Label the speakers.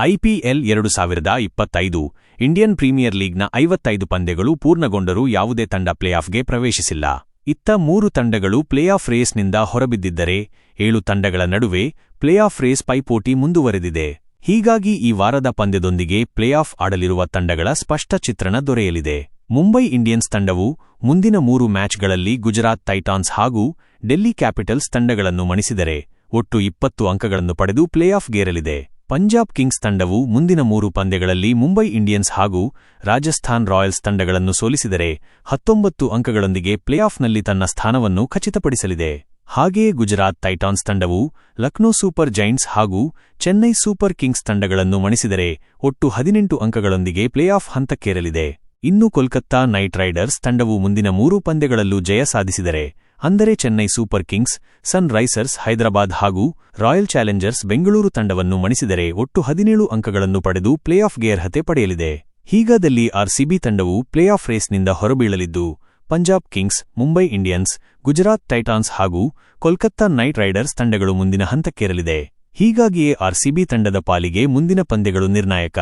Speaker 1: IPL ಎರಡು ಸಾವಿರದ ಇಪ್ಪತ್ತೈದು ಇಂಡಿಯನ್ ಪ್ರೀಮಿಯರ್ ಲೀಗ್ನ ಐವತ್ತೈದು ಪಂದ್ಯಗಳು ಪೂರ್ಣಗೊಂಡರೂ ಯಾವುದೇ ತಂಡ ಪ್ಲೇಆಫ್ಗೆ ಪ್ರವೇಶಿಸಿಲ್ಲ. ಇತ್ತ ಮೂರು ತಂಡಗಳು ಪ್ಲೇಆಫ್ ರೇಸ್ನಿಂದ ಹೊರಬಿದ್ದಿದ್ದರೆ ಏಳು ತಂಡಗಳ ನಡುವೆ ಪ್ಲೇಆಫ್ ರೇಸ್ ಪೈಪೋಟಿ ಮುಂದುವರೆದಿದೆ. ಹೀಗಾಗಿ ಈ ವಾರದ ಪಂದ್ಯದೊಂದಿಗೆ ಪ್ಲೇಆಫ್ ಆಡಲಿರುವ ತಂಡಗಳ ಸ್ಪಷ್ಟ ಚಿತ್ರಣ ದೊರೆಯಲಿದೆ. ಮುಂಬೈ ಇಂಡಿಯನ್ಸ್ ತಂಡವು ಮುಂದಿನ ಮೂರು ಮ್ಯಾಚ್ಗಳಲ್ಲಿ ಗುಜರಾತ್ ಟೈಟಾನ್ಸ್ ಹಾಗೂ ಡೆಲ್ಲಿ ಕ್ಯಾಪಿಟಲ್ಸ್ ತಂಡಗಳನ್ನು ಮಣಿಸಿದರೆ ಒಟ್ಟು ಇಪ್ಪತ್ತು ಅಂಕಗಳನ್ನು ಪಡೆದು ಪ್ಲೇಆಫ್ಗೇರಲಿದೆ. ಪಂಜಾಬ್ ಕಿಂಗ್ಸ್ ತಂಡವು ಮುಂದಿನ ಮೂರು ಪಂದ್ಯಗಳಲ್ಲಿ ಮುಂಬೈ ಇಂಡಿಯನ್ಸ್ ಹಾಗೂ ರಾಜಸ್ಥಾನ್ ರಾಯಲ್ಸ್ ತಂಡಗಳನ್ನು ಸೋಲಿಸಿದರೆ ಹತ್ತೊಂಬತ್ತು ಅಂಕಗಳೊಂದಿಗೆ ಪ್ಲೇಆಫ್ನಲ್ಲಿ ತನ್ನ ಸ್ಥಾನವನ್ನು ಖಚಿತಪಡಿಸಲಿದೆ. ಹಾಗೆಯೇ ಗುಜರಾತ್ ಟೈಟಾನ್ಸ್ ತಂಡವು ಲಕ್ನೋ ಸೂಪರ್ ಜೈಂಟ್ಸ್ ಹಾಗೂ ಚೆನ್ನೈ ಸೂಪರ್ ಕಿಂಗ್ಸ್ ತಂಡಗಳನ್ನು ಮಣಿಸಿದರೆ ಒಟ್ಟು ಹದಿನೆಂಟು ಅಂಕಗಳೊಂದಿಗೆ ಪ್ಲೇಆಫ್ ಹಂತಕ್ಕೇರಲಿದೆ. ಇನ್ನು ಕೋಲ್ಕತ್ತಾ ನೈಟ್ ರೈಡರ್ಸ್ ತಂಡವು ಮುಂದಿನ ಮೂರು ಪಂದ್ಯಗಳಲ್ಲೂ ಜಯ ಸಾಧಿಸಿದರೆ ಅಂದರೆ Chennai super kings, sunrisers, Hyderabad ಹಾಗೂ ರಾಯಲ್ ಚಾಲೆಂಜರ್ಸ್ ಬೆಂಗಳೂರು ತಂಡವನ್ನು ಮಣಿಸಿದರೆ ಒಟ್ಟು ಹದಿನೇಳು ಅಂಕಗಳನ್ನು ಪಡೆದು ಪ್ಲೇಆಫ್ಗೆ ಅರ್ಹತೆ ಪಡೆಯಲಿದೆ. ಹೀಗಾದಲ್ಲಿ ಆರ್ಸಿಬಿ ತಂಡವು ಪ್ಲೇಆಫ್ ರೇಸ್ನಿಂದ ಹೊರಬೀಳಲಿದ್ದು, Punjab kings, Mumbai Indians, Gujarat titans ಹಾಗೂ ಕೋಲ್ಕತ್ತಾ ನೈಟ್ ರೈಡರ್ಸ್ ತಂಡಗಳು ಮುಂದಿನ ಹಂತಕ್ಕೇರಲಿದೆ. ಹೀಗಾಗಿಯೇ ಆರ್ಸಿಬಿ ತಂಡದ ಪಾಲಿಗೆ ಮುಂದಿನ ಪಂದ್ಯಗಳು ನಿರ್ಣಾಯಕ.